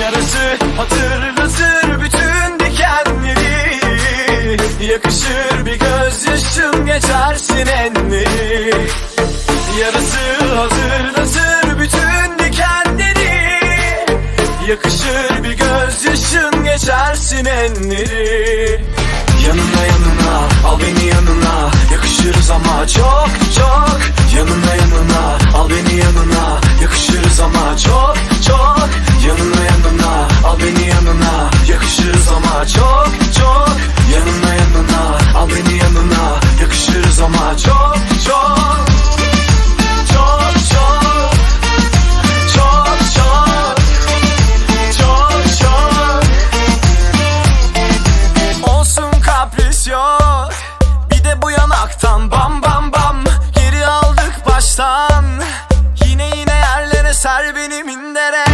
Yarası hatırlatır bütün dikenleri. Yakışır bir gözyaşın geçersin enleri Yarası hatırlatır bütün dikenleri. Yakışır bir gözyaşın geçersin enleri Yanına yanına al beni yanına. Yakışırız ama çok çok. Yanına yanına al beni yanına. Yakışırız ama çok baştan Yine yine yerlere ser beni mindere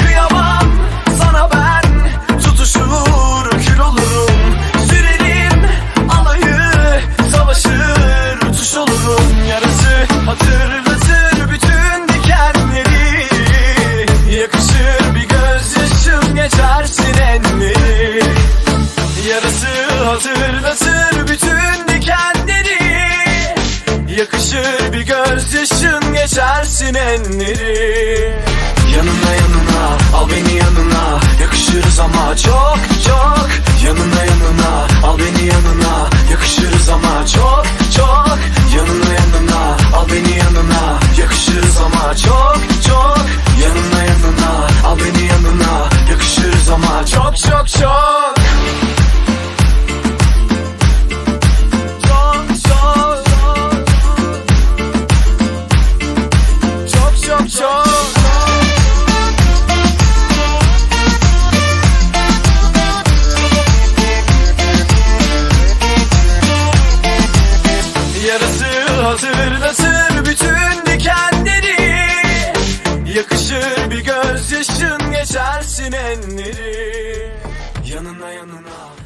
Kıyamam sana ben Tutuşur kül olurum. Sürerim alayı Savaşır uçuş olurum. Yarası hatırlatır bütün dikenleri. Yakışır bir gözyaşım geçersin enleri Yarası hatırlatır enleri. Yanına yanına al beni yanına. Yakışırız ama çok çok. Yanına yanına al beni yanına Fırlatır bütün dikenleri. Yakışır bir gözyaşın geçersin enleri Yanına yanına.